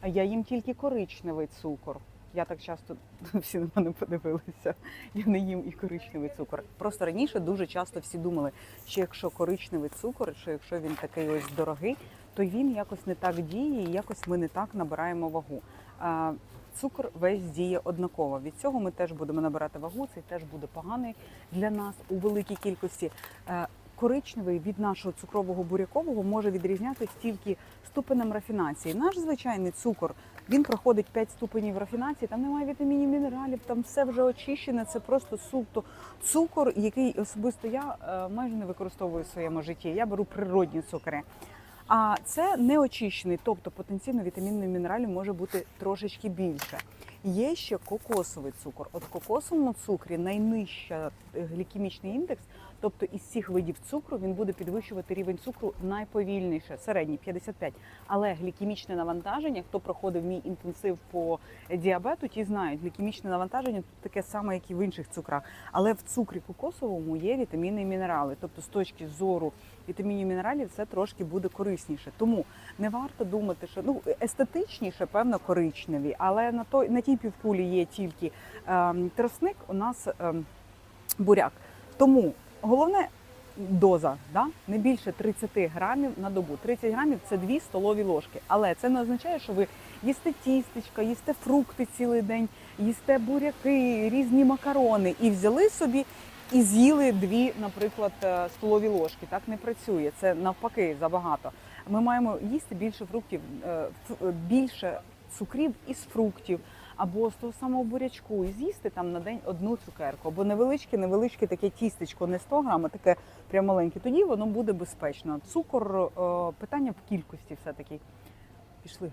А я їм тільки коричневий цукор. Я так часто всі на мене подивилися. Я не їм і коричневий цукор. Просто раніше дуже часто всі думали, що якщо коричневий цукор, що якщо він такий ось дорогий, то він якось не так діє, і якось ми не так набираємо вагу. А, Цукор весь діє однаково. Від цього ми теж будемо набирати вагу. Цей теж буде поганий для нас у великій кількості. Коричневий від нашого цукрового бурякового може відрізнятися тільки ступенем рафінації. Наш звичайний цукор він проходить 5 ступенів рафінації. Там немає вітамінів, мінералів, там все вже очищене. Це просто суто цукор, який особисто я е, майже не використовую в своєму житті. Я беру природні цукри. А це не очищений, тобто потенційно вітамінів і мінералів може бути трошечки більше. Є ще кокосовий цукор. От в кокосовому цукрі найнижча е, глікемічний індекс, тобто із всіх видів цукру він буде підвищувати рівень цукру найповільніше, середній 55. Але глікемічне навантаження, хто проходив мій інтенсив по діабету, ті знають, глікемічне навантаження тут таке саме, як і в інших цукрах. Але в цукрі кокосовому є вітаміни і мінерали. Тобто, з точки зору вітамінів і мінералів, це трошки буде корисніше. Тому не варто думати, що ну естетичніше, певно, коричневі, але на той на тій півкулі є тільки ем, тросник, у нас ем, буряк. Тому головне доза, да? не більше 30 грамів на добу. 30 грамів це 2 столові ложки. Але це не означає, що ви їсте тістечка, їсте фрукти цілий день, їсте буряки, різні макарони і взяли собі. І з'їли дві, наприклад, е, столові ложки. Так не працює. Це навпаки забагато. Ми маємо їсти більше фруктів, е, більше цукрів із фруктів або з того самого бурячку, і з'їсти там на день одну цукерку, або невеличке, невеличке таке тістечко, не 100 грам, а таке прям маленьке. Тоді воно буде безпечно. Цукор е, питання в кількості все таки. Пішли.